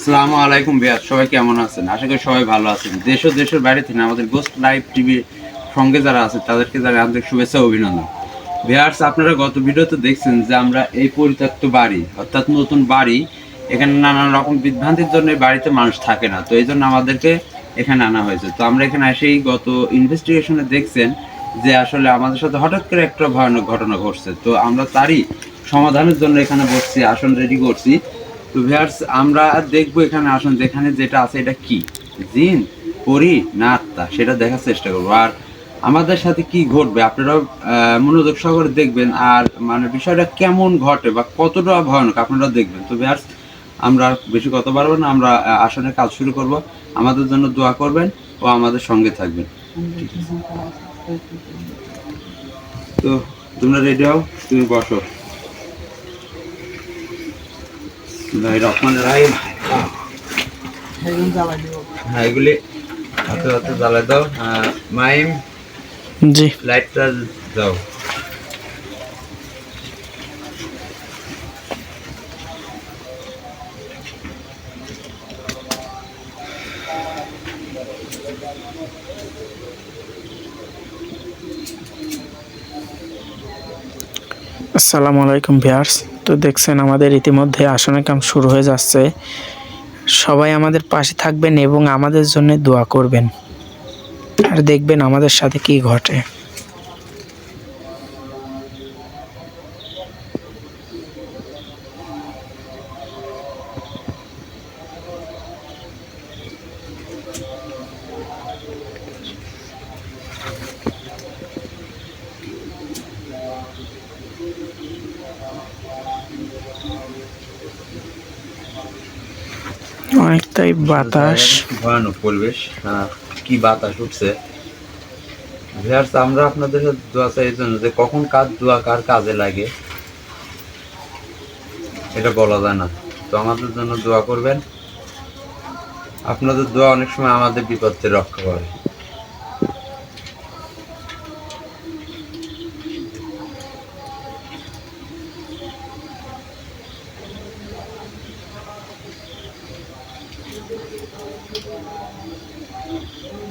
আসসালামু আলাইকুম বিয়ার সবাই কেমন আছেন? আশা করি সবাই ভালো আছেন। দেশ ও দেশের বাইরে থেকে আমাদের গোস্ট লাইভ টিভির সঙ্গে যারা আছে, তাদেরকে যারা আন্তরিক শুভেচ্ছা অভিনন্দন। বিয়ার্স আপনারা গত ভিডিওতে দেখছেন যে আমরা এই পরিত্যক্ত বাড়ি, অর্থাৎ নতুন বাড়ি, এখানে নানান রকম বিভ্রান্তির জন্য বাড়িতে মানুষ থাকে না। তো এই জন্য আমাদেরকে এখানে আনা হয়েছে। তো আমরা এখানে এসেই গত ইনভেস্টিগেশনে দেখছেন যে আসলে আমাদের সাথে হঠাৎ করে একটা ভয়ানক ঘটনা ঘটছে। তো আমরা তারই সমাধানের জন্য এখানে বসছি, আসন রেডি করছি। তো ভিয়ার্স আমরা দেখব এখানে আসুন যেখানে যেটা আছে এটা কি? জিন পরি না আত্মা? সেটা দেখার চেষ্টা করব। আর আমাদের সাথে কি ঘটবে? আপনারাও মনোযোগ সহকারে দেখবেন। আর মানে বিষয়টা কেমন ঘটে বা কতটা ভয়ানক আপনারা দেখবেন। তো ভিয়ার্স আমরা বেশি কথা পারব না। আমরা আহ, আসনে কাজ শুরু করব। আমাদের জন্য দোয়া করবেন ও আমাদের সঙ্গে থাকবেন। তো তোমরা রেডি হও? তুমি বসো। রহমান রাহিম হ্যাঁ এগুলি হাতে হাতে জ্বালাই দাও। মাইম জি। লাইটটা দাও। আসসালামু আলাইকুম ভিয়ার্স। তো দেখছেন আমাদের ইতিমধ্যে আসনের কাম শুরু হয়ে যাচ্ছে। সবাই আমাদের পাশে থাকবেন এবং আমাদের জন্য দোয়া করবেন। আর দেখবেন আমাদের সাথে কি ঘটে। অনেকটাই বাতাস। ভয়ানক পরিবেশ। কি বাতাস উঠছে। ভিয়ার্স আমরা আপনাদের দোয়া চাই জন্য যে কখন কাজ দোয়া কার কাজে লাগে। এটা বলা যায় না। তো আমাদের জন্য দোয়া করবেন। আপনাদের দোয়া অনেক সময় আমাদের বিপদ থেকে রক্ষা করে।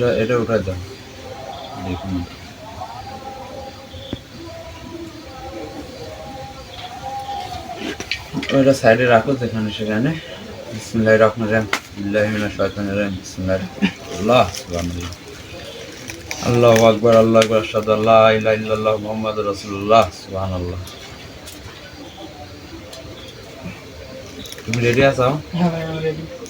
এটা এটা উঠা দাও। দেখুন। ওইটা সাইডে রাখো যেখানে সেখানে। বিসমিল্লাহ রহমান রাহিম। বিল্লাহি মিনাশ শাইতানির রাজিম বিসমিল্লাহ আল্লাহ আল্লাহু আকবার আল্লাহু আকবার। আশহাদু আল্লা ইলাহা ইল্লাল্লাহ মুহাম্মাদুর রাসূলুল্লাহ। সুবহানাল্লাহ। তুমি রেডি আছো? আল্লাহু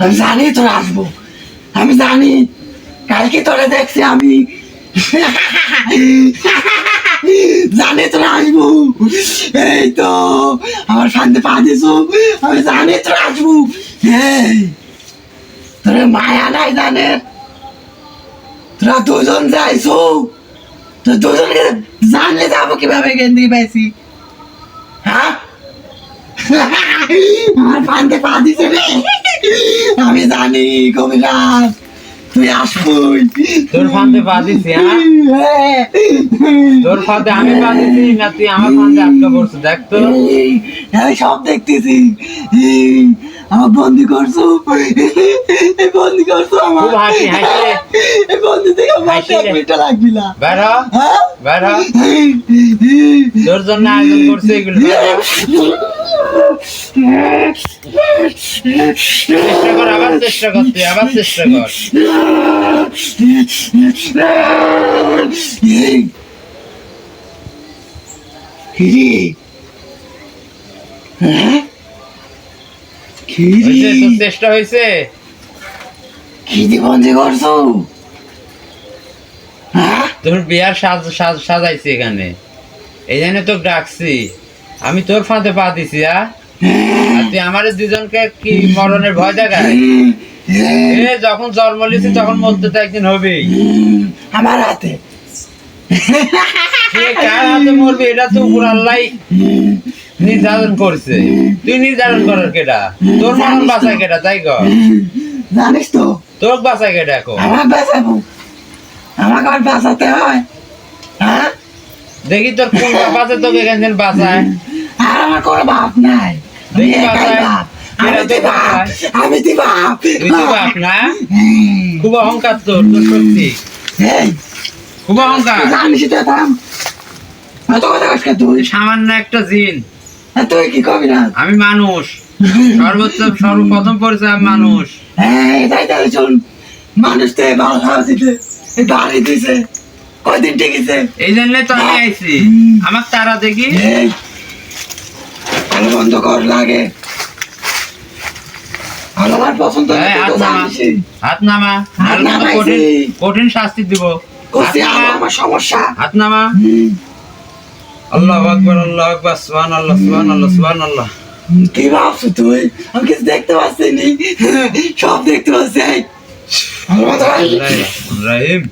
আমি জানি তোরা আসব। আমি জানি। কালকে তোরা দেখছি আমি। জানি তোরা আসব। এই তো, আমার শান্তি পা দিছো আমি জানি তোরা আসব। এই, তোরা মায়া নাই জানে। তোরা দুজন যাইছো তো দুজনকে জানলে যাব কীভাবে গেন্দি পাইছি। হ্যাঁ? আমার ফান্দে পা দিছে রে। আমি জানি কবিরাজ তুই আসবই। তোর ফান্দে পা দিছি হ্যাঁ? তোর ফাঁদে আমি পা দিছি না তুই আমার ফান্দে আটকা পড়ছো দেখ তো। সব দেখতেছি। আমার বন্দি করছ এই বন্দি করছ আমার খুব হাসি, হাসি। এই বন্দি থেকে রে। মিনিটও লাগবি না হ, হ্যাঁ এই, তোর জন্য আয়োজন করছে এগুলো চেষ্টা কর আবার চেষ্টা কর তুই আবার চেষ্টা কর হ্যাঁ? চেষ্টা হয়েছে। কি করছ? হ্যাঁ? তোর বিয়ার সাজ সাজ সাজাইছি এখানে। এই জন্য তোকে ডাকছি। আমি তোর ফাঁদে পা দিছি হ্যাঁ। আর তুই আমাদের দুজনকে কি মরণের ভয় দেখায় যখন জন্ম লিছি তখন মরতে তো একদিন হবেই। আমার হাতে। কার হাতে মরবি এটা তো উপর আল্লাহ নির্ধারণ করছে। তুই নির্ধারণ করার কেটা তোর মরণ বাঁচায় কেটা তাই কর জানিস তো। তোর বাঁচায় কেটা এখন? আমার বাঁচাবো। আমাকে আর বাঁচাতে হয়। হ্যাঁ? দেখি তোর কোন বাপ আছে তোকে এখান থেকে বাঁচায়। আর আমার কোনো বাপ নাই। দেখি বাঁচায়। বাপ। আমি তুই বাপ। তুই তো না? হুম, খুব অহংকার তোর তোর সত্যি এই, খুব অহংকার। জানিস তো থাম এত কথা কাজ তুই? সামান্য একটা জিন। তুই কি কবি না? আমি মানুষ। সর্বোচ্চ সর্বপ্রথম পরিচয় আমি মানুষ। হ্যাঁ এটাই তাহলে মানুষ তো এই ভালো খাওয়া দিতে বাড়ি দিছে কয়দিন টিকেছে? এই জন্য তো আমি আইছি। আমার তারা দেখি। বন্ধ কর লাগে। আমার পছন্দ হাত নামা। কঠিন শাস্তি দিব। হাত নামা। আমার সমস্যা। হাত নামা। আল্লাহ আকবার আল্লাহ আকবার সুবহান আল্লাহ সুবহান আল্লাহ সুবহান আল্লাহ কি ভাবছ তুই? আমি কিছু দেখতে পাচ্ছি নি সব দেখতে পাচ্ছি। রাহিম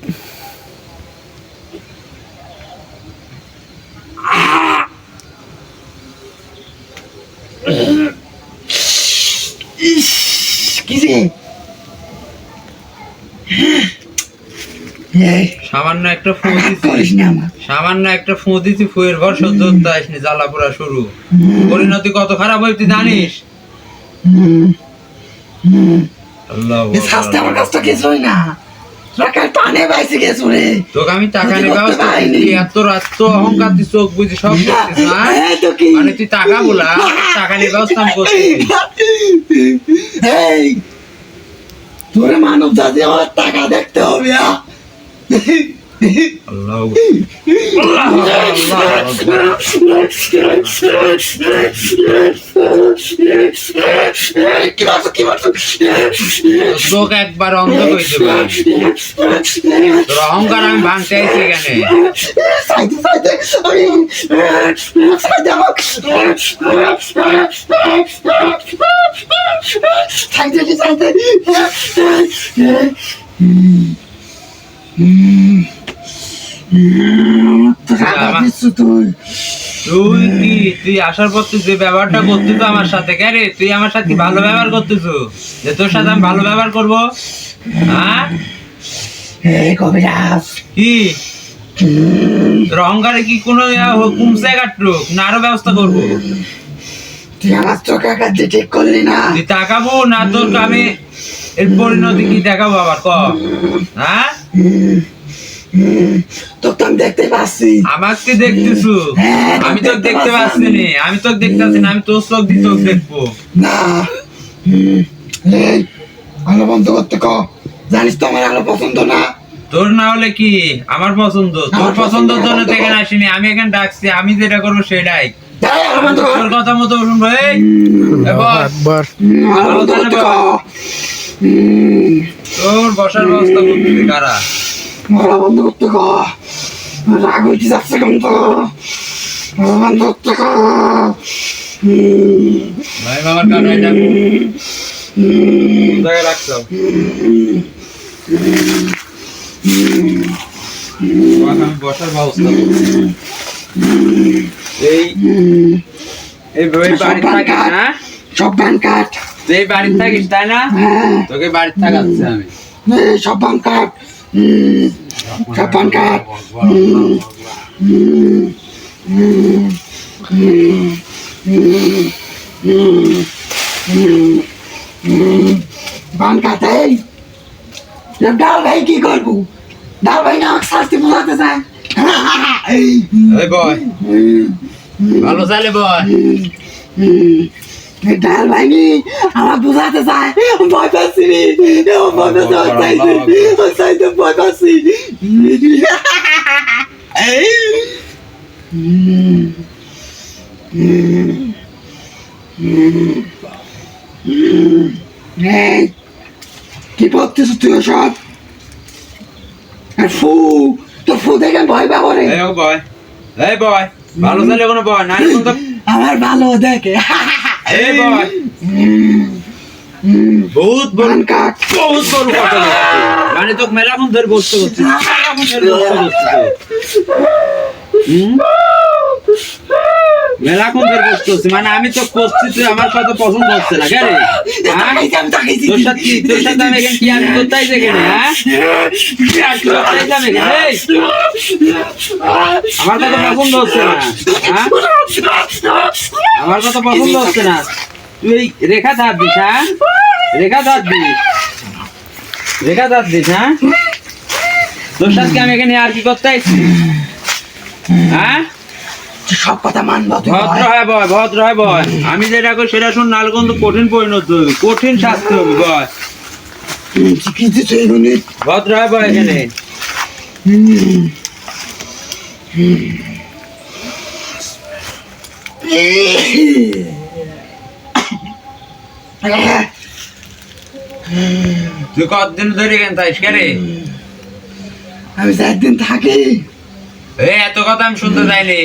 কি যে এই, সামান্য একটা ফু দিছি। সামান্য একটা ফু দিছি ফুয়ের ভর সহ্য করতে আসনি জ্বালা পোড়া শুরু। পরিণতি কত খারাপ হয় তুই জানিস? না। পানে গেছো রে। তোকে আমি টাকা নিয়ে অহংকার তুই চোখ বুঝি সব না? তো কি? মানে তুই টাকা বলা টাকা নিয়ে ব্যবস্থা তোরে মানব জাতি আমার টাকা দেখতে হবে? আল্লাহ? চোখ একবার অন্ধ করে তোর অহংকার আমি ভাঙতে আইছি এখানে তুই কি তুই আসার পর তুই যে ব্যবহারটা করতেছ আমার সাথে কে রে? তুই আমার সাথে ভালো ব্যবহার করতেছ যে তোর সাথে আমি ভালো ব্যবহার করব? হ্যাঁ? কবিরাজ। কি? অহংকারে কি কোনো হ- কমছে না আরও ব্যবস্থা করব? তুই আমার চোখ আঘাত দিয়ে ঠিক করলি না। তুই তাকাবো না তোর আমি এর পরিণতি কি দেখাবো আবার ক? হ্যাঁ? তো আমি দেখতে পাচ্ছি। আমাকে দেখতেছু? হ্যাঁ, আমি তো দেখতে পাচ্ছি নি আমি তো দেখতে পাচ্ছি না আমি তোর চোখ দিয়ে চোখ দেখব। না। এই আলো বন্ধ করতে ক। জানিস তো আমার আলো পছন্দ না। তোর না হলে কি? আমার পছন্দ। তোর পছন্দ জন্য তো এখানে আসিনি। আমি এখানে ডাকছি। আমি যেটা করব সেটাই। এই, আলো বন্ধ কর। তোর কথা মতো শুনব এই। করতে তোর বসার ব্যবস্থা করতেছি কারা আলো বন্ধ করতে ক রাগ হইতে যাচ্ছে কিন্তু আলো বন্ধ করতে ক ভাই মামার কারা এটা কোথায় রাখছো বসার ব্যবস্থা এই এই ওই বাড়ি থাকিস না সব বান কাট। তুই এই বাড়ি থাকিস তাই না হ্যাঁ তোকে বাড়ি থাকাচ্ছি আমি সব বান কাট সব বান কাট এই ডাল ভাই কি করব ডাল ভাই না শাস্তি বোঝাতে চায় এই বয় ভালো চালে বয় ডাল ভাইনি আমার বুঝাতে চায় ভয় পাচ্ছি ভয় পাচ্ছি সাইডে ভয় পাচ্ছি। কি পড়তেছ তুই সব ফু তোর ফু দেখে ভয় পাবো রে। বয় এই বয় ভালো চালে কোনো বয় না এখন তো আমার ভালো দেখে। এই বয় বহুত বড় বহুত বড় কথা মানে তোকে মেলাখন ধরে বসতে করছিস মেলাখন ধরে বসতে করছিস ধরে হচ্ছে মানে আমি তো করছি তুই আমার কথা পছন্দ হচ্ছে না কেন হ্যাঁ? তোর সাথে তোর সাথে আমি এখানে কি আর এখানে হ্যাঁ? আমার কথা পছন্দ হচ্ছে না হ্যাঁ? আমার কথা পছন্দ হচ্ছে না। তুই রেখা ধার দিস হ্যাঁ? রেখা ধার দিস। রেখা ধার দিস হ্যাঁ? তোর সাথে কি আমি এখানে আর কি করতে হ্যাঁ? সব কথা মানবো তুই ভদ্র হয় বয় ভদ্র হয় বয়। আমি যেটা করি সেটা শুন নাহলে কিন্তু কঠিন পরিণত হবে। কঠিন শাস্তি হবে বয়। কি দিচ্ছ এগুলি ভদ্র হয় বয় এখানে। তুই কতদিন ধরে এখানে থাকিস কে রে? আমি একদিন থাকি। এত কথা আমি শুনতে চাইনি।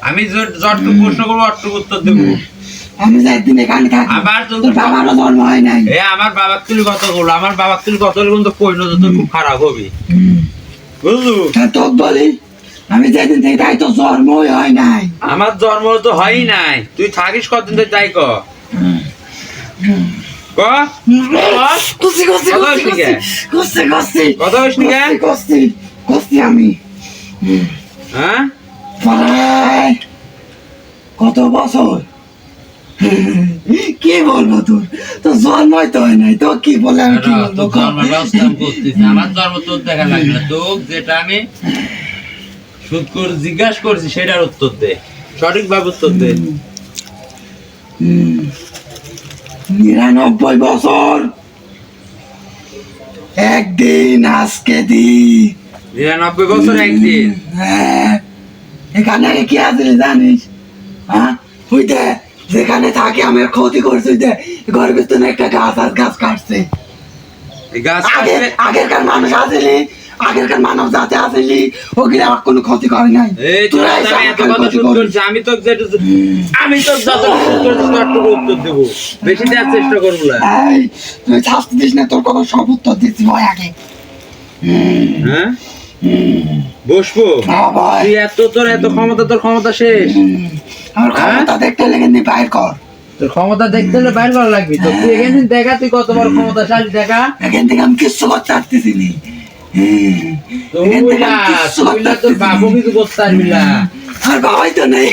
আমি যত- যতটুকু প্রশ্ন করব অতটুকু উত্তর দেবো। আমি একদিন এখানে থাকি আবার তো- বাবারও জন্ম হয় নাই। এ আমার বাবার তুলি কত করল আমার বাবার তুলি কত হলে কিন্তু পরিণত তোর খুব খারাপ হবে। বুঝলু? তা বলি আমি যেদিন থেকে তাই তো জন্মই হয় নাই। আমার জন্ম তো হয়ই নাই। তুই থাকিস কতদিন ধরে তাই ক? ক? কুস্তি কুস্তি কত কুস্তি হয়েছে কে? কুস্তি কুস্তি কত হয়েছে কে? কুস্তি কুস্তি কুস্তি আমি। হ্যাঁ? প্রায় কত বছর? কি বলব তোর? তো জন্মই তো হয় নাই তো কি বলে আমি কি বলব? আমার জন্ম তোর দেখা না। তোর যেটা আমি সুদ করে জিজ্ঞাসা করছি সেটার উত্তর দে। সঠিক ভাবে উত্তর দে। নিরানব্বই বছর। একদিন আজকে দিন নিরানব্বই বছর একদিন। হ্যাঁ। এখানে কি আছে জানিস? হ্যাঁ? ওইটা যেখানে থাকে আমার ক্ষতি করছে ওইটা ঘরের ভিতরে একটা গাছ আর গাছ কাটছে। আগে আগেরকার মানুষ আসেনি আগেরকার মানব জাতি আসেনি ওগুলো আমার কোনো ক্ষতি করে নাই। আমি আমি তো আমি তো উত্তর দেবো। বেশি দেওয়ার চেষ্টা করব না। তুই শাস্তি দিস না তোর কথা সব উত্তর দিচ্ছি ভয় আগে। হ্যাঁ? বসবো? তুই এত তোর এত ক্ষমতা তোর ক্ষমতা শেষ। আমার হ্যাঁ? ক্ষমতা দেখতে লেগে নি বাইর কর। তোর ক্ষমতা দেখতে হলে বাইর করা লাগবে। তো তুই এখানে দেখা তুই কত বড় ক্ষমতাশালী দেখা? এখান থেকে আমি কিচ্ছু করতে পারতেছি নি। তোর বাবু কিছু করতে পারবি না। আর বাবাই তো নেই।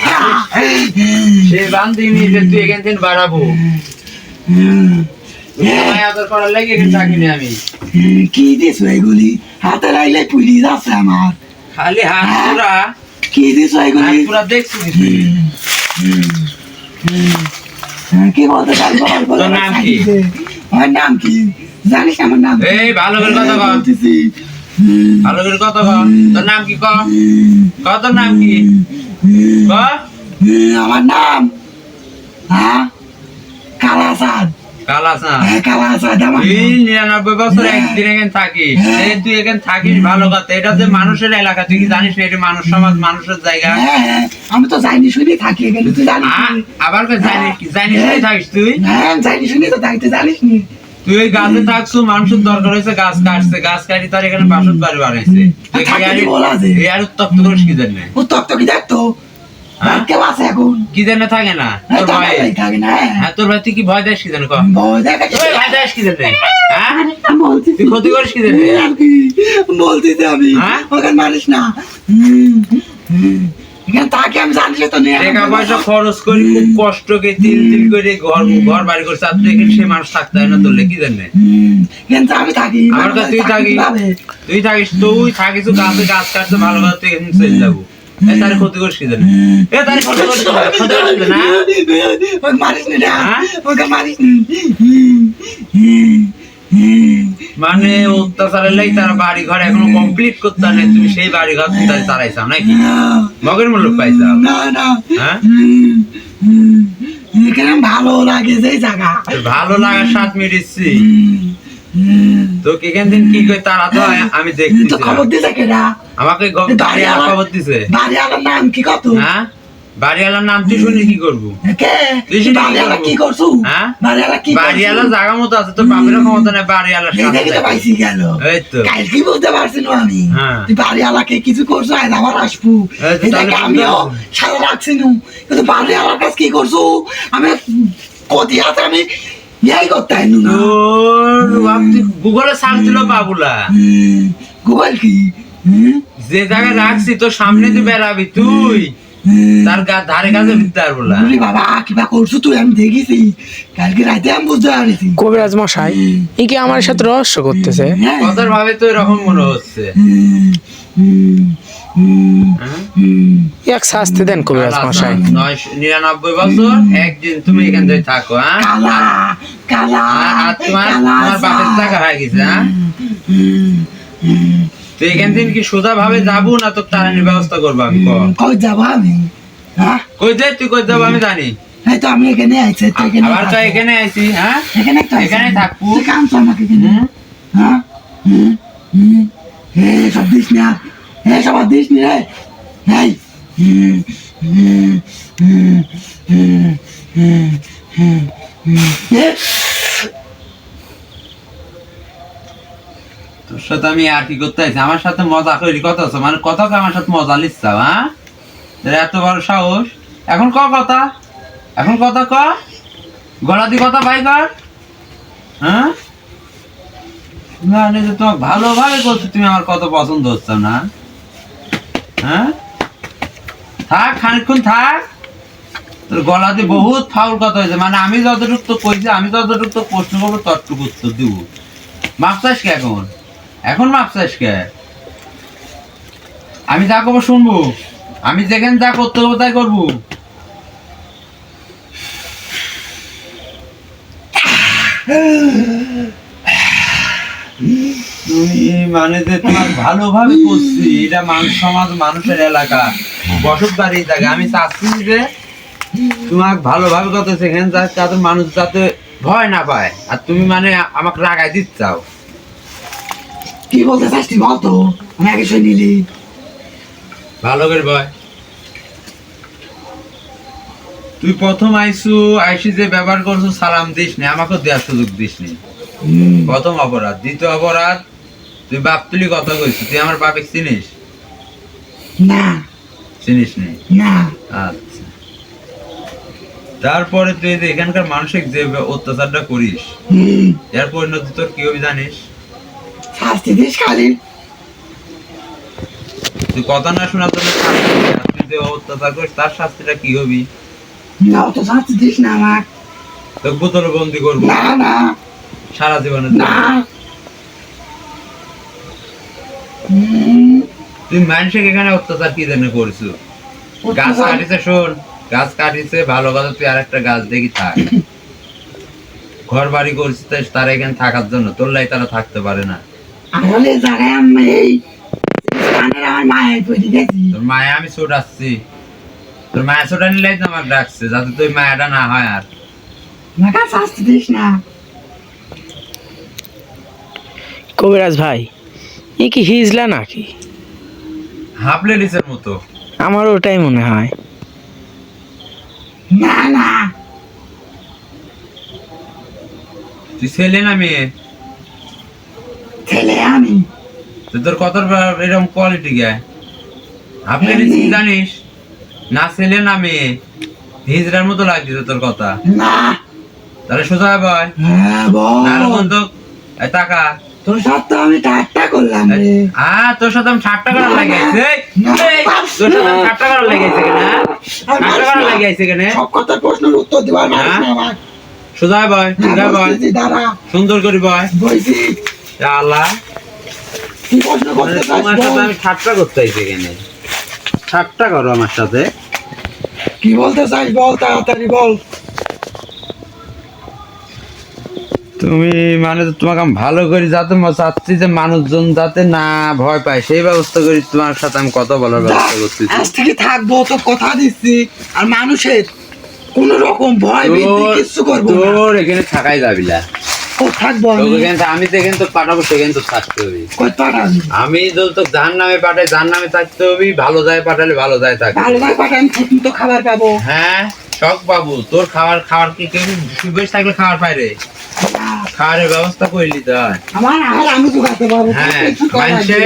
সে বান্ধি নি যে তুই এখান থেকে বাড়াবো। কি দিস এগুলি? হাতে রাইলে পুলিশ আছে আমার। খালি হাত হ্যাঁ? পুরা। কি দিস এগুলি? পুরা দেখছি কি বলতে পারব নাম কি? আমার নাম কি? জানিস আমার নাম? এই ভালো করে কথা বলতেছি। ভালো করে কথা কর তোর নাম কি ক হুম, নাম কি? ক আমার নাম হ্যাঁ? কালাসাদ। কালাসা হ্যাঁ। বছর একদিন এখানে হ্যাঁ। এই তুই এখানে থাকিস ভালো কথা। এটা যে মানুষের এলাকা। তুই কি জানিস এটা মানুষ সমাজ মানুষের জায়গা? হ্যাঁ আমি তো জানি শুনি থাকি এখানে। তুই জানিস আবার কই জানিস কি জানিস না থাকিস তুই? হ্যাঁ জানি শুনি তো থাকতে জানিস নি? তুই ওই গাছে থাকছো মানুষের দরকার হয়েছে গাছ কাটছে গাছ কাটি তার এখানে বাসত বাড়ি বানাইছে তুই কি আর- কি উত্তপ্ত করিস কি জানি ও তক তকি দেখতো কেউ আছে এখন? কি জন্য থাকে না? তোর ভাই? থাকে না হ্যাঁ। তোর ভাই তুই কি ভয় দেয় কি জন্য কর? ভয় দেখে ভয় দেয় কি জন্য হ্যাঁ বলছি তুই ক্ষতি করিস কি জন্য আর কি বলতেছি আমি? ওখানে মানিস না। হুম, হুম। এখানে তাকে আমি জানি তো টাকা পয়সা খরচ করি খুব কষ্ট করে তিল তিল করে ঘর ঘর বাড়ি করছে। আর তুই সে মানুষ থাকতে হয় না তোর কি জানে? কিন্তু আমি থাকি আমার তুই থাকি তুই থাকিস তুই থাকিস গাছে গাছ কাটতে ভালো ভালো তুই চলে যাব। এ তার ক্ষতি করিস কি জানে? এ তার ক্ষতি করিস ক্ষতি করিস না? ওকে মারিস না হ্যাঁ? ওকে মারিস। মানে অত্যাচারের লাই তার বাড়ি ঘর এখনও কমপ্লিট করতে নেই তুমি সেই বাড়ি ঘর তুমি তাহলে তারাইছাও নাকি? মগের মূল্য পাইছাও? না না। হ্যাঁ? ভালো লাগে সেই জায়গা। ভালো লাগার স্বাদ মিটেছি। দিন কি তারা তো আমি তো খবর দিছে কেডা আমাকে খবর দিছে। বাড়িওয়ালার নাম কি কত? হ্যাঁ? বাড়িওয়ালার নাম তুই শুনি কি করব? কে? তুই সেটা কি বাড়িওয়ালা কি করছু? হ্যাঁ? বাড়িওয়ালা কি বাড়িওয়ালা জায়গা মতো আছে তোর বাপের ক্ষমতা নেই বাড়িওয়ালার সাথে দেখে তো থাকতে। পাইছি গেল। এই তো। কাল কি বুঝতে পারছি না আমি। তুই বাড়িওয়ালাকে কিছু করছ? আজ আবার আসব। তো আমিও সারা রাখছি নু কিন্তু বাড়িওয়ালার কাছে কি করছ? আমি কতি আছে আমি ইয়াই করতে না। তুই গুগলে সার্চ দিল বাবুলা। গুগল কি? হুম, যে জায়গায় রাখছি তোর সামনে তুই বেড়াবি তুই। হুম। তার গা- ধারে কাছে আর বলা। বলি বাবা কিবা করছ তুই? আমি দেখেছি। কালকে রাতে আমি বুঝতে পারছি। কবিরাজ মশাই ই কি আমার সাথে রহস্য করতেছে? হ্যাঁ। কথার ভাবে তো এরকম মনে হচ্ছে। হ্যাঁ? এক শাস্তি দেন কবিরাজ মশাই নিরানব্বই বছর একদিন তুমি এখান থেকে থাকো হ্যাঁ? আর- তোমার তোমার বাপের টাকা হয়ে গেছে হ্যাঁ? হুম, এখান থেকে কি সোজা ভাবে যাব না তোর টানানির ব্যবস্থা করব আমি? কই যাব আমি? হ্যাঁ? কই দে তুই কই যাব আমি জানি। এই তো আমি এখানে আইছি তো এখানে আবার তো এখানে আইছি হ্যাঁ? এখানে তো এখানে থাকব। কাম তো আমাকে? হ্যাঁ? হুম, হুম। সব দিস না। তোর সাথে আমি আর কি করতে আমার সাথে মজা করি কথা আছে মানে কথা আমার সাথে মজা হ্যাঁ? এত বড় সাহস। এখন ক কথা? এখন কথা ক? গলা দি কথা ভাই কর। হ্যাঁ? না যে ভালোভাবে করছ তুমি আমার কত পছন্দ হচ্ছে না। হ্যাঁ? থাক খানিক্ষণ থাক। তোর গলাতে বহুত ফাউল কথা হয়েছে। মানে আমি যতটুকু তো কইছি, আমি যতটুকু তো প্রশ্ন করব, ততটুকু উত্তর দিব। মাপসাস কে এখন? এখন মাপসাস কে? আমি যা করব শুনব। আমি যেখানে যা করতে হবে তাই করব তুমি মানে যে তোমার ভালোভাবে করছি এটা মানুষ সমাজ মানুষের এলাকা। বসত আমি চাচ্ছি যে তোমার ভালোভাবে কত সেখানে যাতে মানুষ যাতে ভয় না পায়। আর তুমি মানে আমাকে রাগাই দিচ্ছাও কি বলতে চাস তুই বলতো আমি আগে শুনে নিলি। ভালো করে ভয় তুই প্রথম আইসু আইসি যে ব্যবহার করছ সালাম দিস নি আমাকে দেওয়ার সুযোগ দিস নি প্রথম অপরাধ। দ্বিতীয় অপরাধ তুই বাপ তুলি কথা কইছিস তুই আমার বাপে চিনিস? না। চিনিস নি? না। আচ্ছা। তারপরে তুই এখানকার মানসিক যে অত্যাচারটা করিস এর পরিণতি তোর কি হবে জানিস? শাস্তি দিস খালি। তুই কথা না শোনার জন্য শাস্তি তুই যে অত্যাচার করিস তার শাস্তিটা কি হবি? না অত শাস্তি দিস না আমার তোকে বোতলে বন্দি করব। না না। সারা জীবনে না। মানুষকে এখানে অত্যাচার কি জন্য করছ? গাছ কাটিছে শোন গাছ কাটিছে ভালো কথা তুই আর একটা গাছ দেখি থাক। ঘর বাড়ি করছিস তারা এখানে থাকার জন্য তোর লাই তারা থাকতে পারে না। আসলে জায়গায় আমি আমার তৈরি গেছি তোর মায়া আমি ছোট আসছি তোর মায়া ছোটা নিলেই তো আমাকে ডাকছে যাতে তুই মায়াটা না হয় আর। কবিরাজ ভাই ই কি হিজলা নাকি? হাফ লেডিসের মতো। আমার ওটাই মনে হয়। না না। তুই ছেলে না মেয়ে? ছেলে আমি। তোর কত এরকম কোয়ালিটি গায় হাফ লেডিস কি জানিস? না ছেলে না মেয়ে। হিজড়ার মতো লাগছে তোর কথা। না। তাহলে সোজা বয় হ্যাঁ না বল বন্ধু এই টাকা তোর সাথে আমি ঠাট্টা করলাম রে। আ তোর সাথে আমি ঠাট্টা করার লাগাইছে তোর সাথে আমি ঠাট্টা করার লাগাইছে কেন হ্যাঁ? ঠাট্টা করার লাগাইছে কেন? সব কথার প্রশ্নের উত্তর দিবার হ্যাঁ? না আমার। সোজা বয় সোজা বয়। সুন্দর করে বয়। বলছি। আল্লাহ। কি প্রশ্ন করতে চাস তোমার সাথে আমি ঠাট্টা করতে কেন? ঠাট্টা করো আমার সাথে। কি বলতে চাস বল তাড়াতাড়ি বল। তুমি মানে তোমাকে আমি ভালো করি যাতে ম- চাচ্ছি যে মানুষজন যাতে না ভয় পায় সেই ব্যবস্থা করি তোমার সাথে আমি কথা বলার ব্যবস্থা করছি আজ থেকে থাকব তো কথা দিচ্ছি আর মানুষের কোন রকম ভয় ভীতি তোর- করব না। তোর এখানে থাকাই যাবি না। ও থাকব আমি। তোকে এখানে আমি তো এখানে তো পাঠাবো সেখানে তো থাকতে হবে। কই পাঠাবি? আমি যদি তো জান নামে পাঠাই জান নামে থাকতে হবে ভালো যায় পাঠালে ভালো যায় থাকবে। ভালো ভাই পাঠান ঠিক মতো খাবার পাবো। হ্যাঁ শখ বাবু তোর খাবার খাবার কি কেউ সুবেশ থাকলে খাবার পাই রে? খাবারের ব্যবস্থা করলি তো হয়। আমার আর আমি জোগাতে পারব হ্যাঁ মানুষের।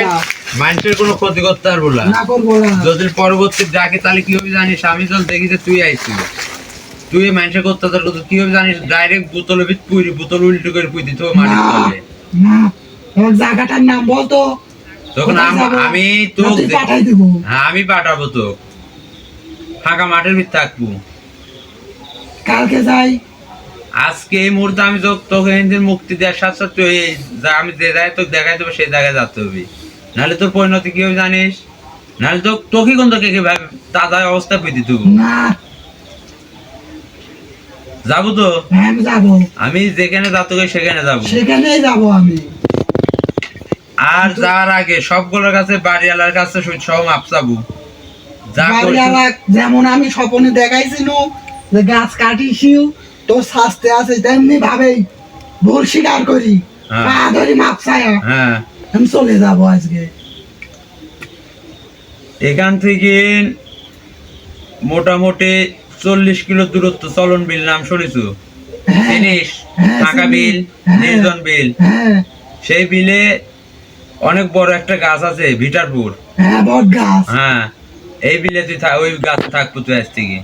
মানুষের কোনো ক্ষতি করতে পারব না। না করব না। যদি পরবর্তী ডাকে তাহলে কি হবে জানিস? আমি যখন দেখি যে তুই আইছিস। তুই এই মানুষের করতে কি হবে জানিস? ডাইরেক্ট বোতলে ভিত পুরি বোতল উল্টো করে পুই দিতে হবে মাটির তলে না তোর জায়গাটার নাম বলতো। তখন আম- তো হ্যাঁ আমি পাঠাবো তো ফাঁকা মাঠের ভিতর থাকব। কালকে যাই। আজকে এই মুহূর্তে আমি তোকে হিন্দির মুক্তি দেওয়ার সাথে সাথে তুই আমি যে জায়গায় তোকে দেখাই দেবো সেই জায়গায় যেতে হবে। নাহলে তোর পরিণতি কি হবে জানিস? নাহলে তো তোকে কোন তোকে কি ভাবে তাজা অবস্থা দিত না। যাব তো? হ্যাঁ আমি যাব। আমি যেখানে যাতে হবে সেখানে যাব। সেখানেই যাব আমি। আর যার আগে সবগুলোর কাছে বাড়িওয়ালার কাছে সব মাপ চাবো যা যেমন আমি স্বপনে দেখাইছিল যে গাছ কাটিছিও তোর শাস্তি আছে তেমনি ভাবেই ভুল স্বীকার করি হ্যাঁ। পা ধরি মাপ ছায়া। হ্যাঁ। আমি চলে যাব আজকে। এখান থেকে মোটামুটি চল্লিশ কিলো দূরত্ব চলন বিল নাম শুনেছো? হ্যাঁ। জিনিস টাকা বিল। নির্জন বিল। সেই বিলে অনেক বড় একটা গাছ আছে ভিটারপুর। হ্যাঁ হ্যাঁ। এই বিলে তুই ওই গাছ থাকব তুই আজ থেকে।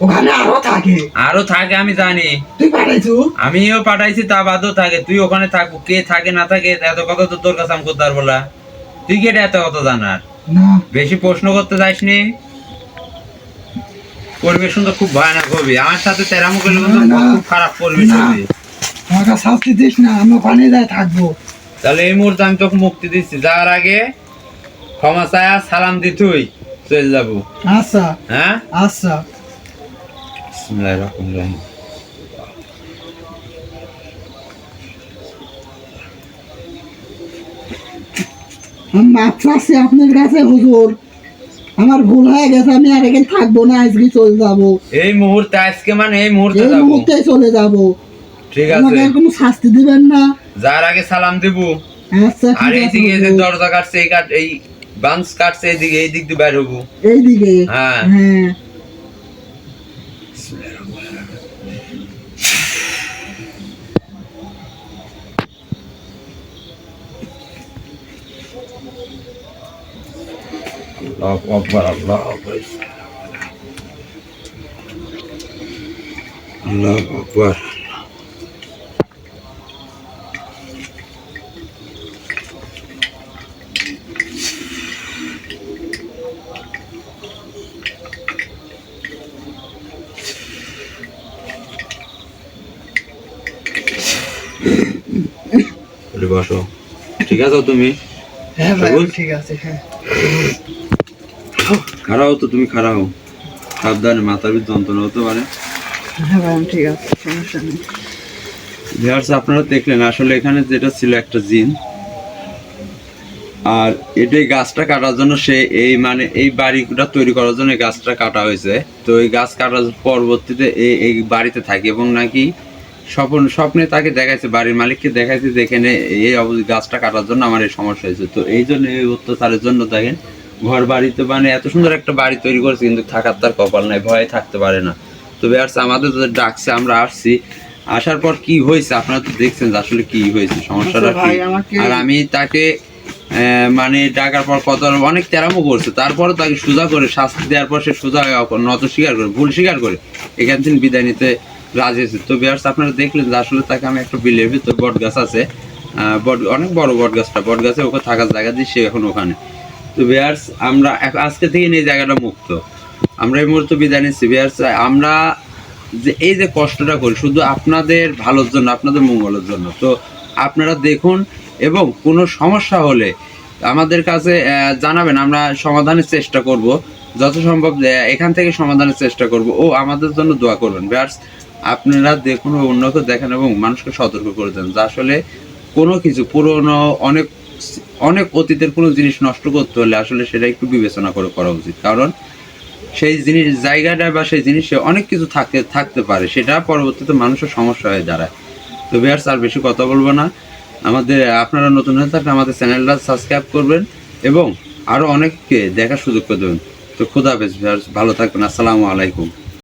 ওখানে আরও থাকে। আরও থাকে আমি জানি। তুই পাঠাইছু? আমিও পাঠাইছি তা বাদও থাকে। তুই ওখানে থাকব কে থাকে না থাকে এত কথা তো তোর কাছে আমি করতে না তুই কে এত কথা জানার? বেশি প্রশ্ন করতে যাসনি? পরিবেশ তো খুব ভয়ানক হবে। আমার সাথে তেরামো করলে না, না। খুব খারাপ পরিবেশ হবে। আমাকে শাস্তি দিস না আমি ওখানে যাই থাকব। তাহলে এই মুহূর্তে আমি তোকে মুক্তি দিচ্ছি। যাওয়ার আগে ক্ষমা চায়া সালাম দি তুই। চলে যাব। আচ্ছা। হ্যাঁ? আচ্ছা। বিসমিল্লাহির রহমানির রহিম। আমি মাপ চাচ্ছি আপনার কাছে হুজুর। আমার ভুল হয়ে গেছে আমি আর এখানে থাকব না আজকে চলে যাব। এই মুহূর্তে আজকে মানে এই মুহূর্তে এই মুহূর্তে চলে যাব। ঠিক আছে। আর কোনো শাস্তি দিবেন না। যার আগে সালাম দিব। আচ্ছা আর ঠিক আছে এইদিকে যে দরজা কাটছে এই কাট এই বাঞ্চ কাটছে এইদিকে এই দিক দিয়ে বাইর হব। এইদিকে? হ্যাঁ। হ্যাঁ। আকবার আল্লাহু আল্লাহু আকবার বসো ঠিক আছে তুমি হ্যাঁ ঠিক আছে হ্যাঁ খারাও তো তুমি খারাও। সাবধানে মাথার ভিতর যন্ত্রণা হতে পারে। হ্যাঁ ঠিক আছে সমস্যা নেই। ভিউয়ার্স আপনারা দেখলেন আসলে এখানে যেটা ছিল একটা জিন। আর এটাই গাছটা কাটার জন্য সে এই মানে এই বাড়িটা তৈরি করার জন্য গাছটা কাটা হয়েছে। তো এই গাছ কাটার পরবর্তীতে এই এই বাড়িতে থাকে এবং নাকি স্বপ্ন স্বপ্নে তাকে দেখাইছে বাড়ির মালিককে দেখাইছে যে এখানে এই গাছটা কাটার জন্য আমার এই সমস্যা হয়েছে। তো এই জন্য এই অত্যাচারের জন্য দেখেন ঘর বাড়িতে মানে এত সুন্দর একটা বাড়ি তৈরি করেছে কিন্তু থাকার তার কপাল নাই ভয়ে থাকতে পারে না। তো বেয়ার্স আমাদের তো ডাকছে আমরা আসছি। আসার পর কি হয়েছে আপনারা তো দেখছেন যে আসলে কি হয়েছে সমস্যাটা আচ্ছা কি? আর আমি তাকে আহ, মানে ডাকার পর কত অনেক তেরামো করছে। তারপরে তাকে সোজা করে শাস্তি দেওয়ার পর সে সোজা নত স্বীকার করে ভুল স্বীকার করে এখান থেকে বিদায় নিতে রাজি হয়েছে। তো বিহার্স আপনারা দেখলেন যে আসলে তাকে আমি একটা বিলের ভিতর বট গাছ আছে আহ, বট অনেক বড় বট গাছটা বট গাছে ওকে থাকার জায়গা দিয়ে সে এখন ওখানে। তো বিহার্স, আমরা আজকে থেকে এই জায়গাটা মুক্ত। আমরা এই মুহূর্তে বিদায় নিচ্ছি। বিহার্স, আমরা যে এই যে কষ্টটা করি, শুধু আপনাদের ভালোর জন্য, আপনাদের মঙ্গলের জন্য। তো আপনারা দেখুন এবং কোনো সমস্যা হলে আমাদের কাছে জানাবেন। আমরা সমাধানের চেষ্টা করব। যত সম্ভব এখান থেকে সমাধানের চেষ্টা করব। ও আমাদের জন্য দোয়া করবেন। ব্যাস আপনারা দেখুন অন্যকে দেখেন এবং মানুষকে সতর্ক করে দেন। যা আসলে কোনো কিছু পুরনো, অনেক অনেক অতীতের কোনো জিনিস নষ্ট করতে হলে আসলে সেটা একটু বিবেচনা করে করা উচিত। কারণ সেই জিনিস জায়গাটা বা সেই জিনিসে অনেক কিছু থাকতে থাকতে পারে। সেটা পরবর্তীতে মানুষের সমস্যা হয়ে দাঁড়ায়। তো বিয়ার্স আর বেশি কথা বলব না। আমাদের আপনারা নতুন হয়ে থাকলে আমাদের চ্যানেলটা সাবস্ক্রাইব করবেন এবং আরও অনেককে দেখার সুযোগ করে দেবেন। তো খুদা হাফেজ viewers, ভালো থাকবেন। আসসালামু আলাইকুম।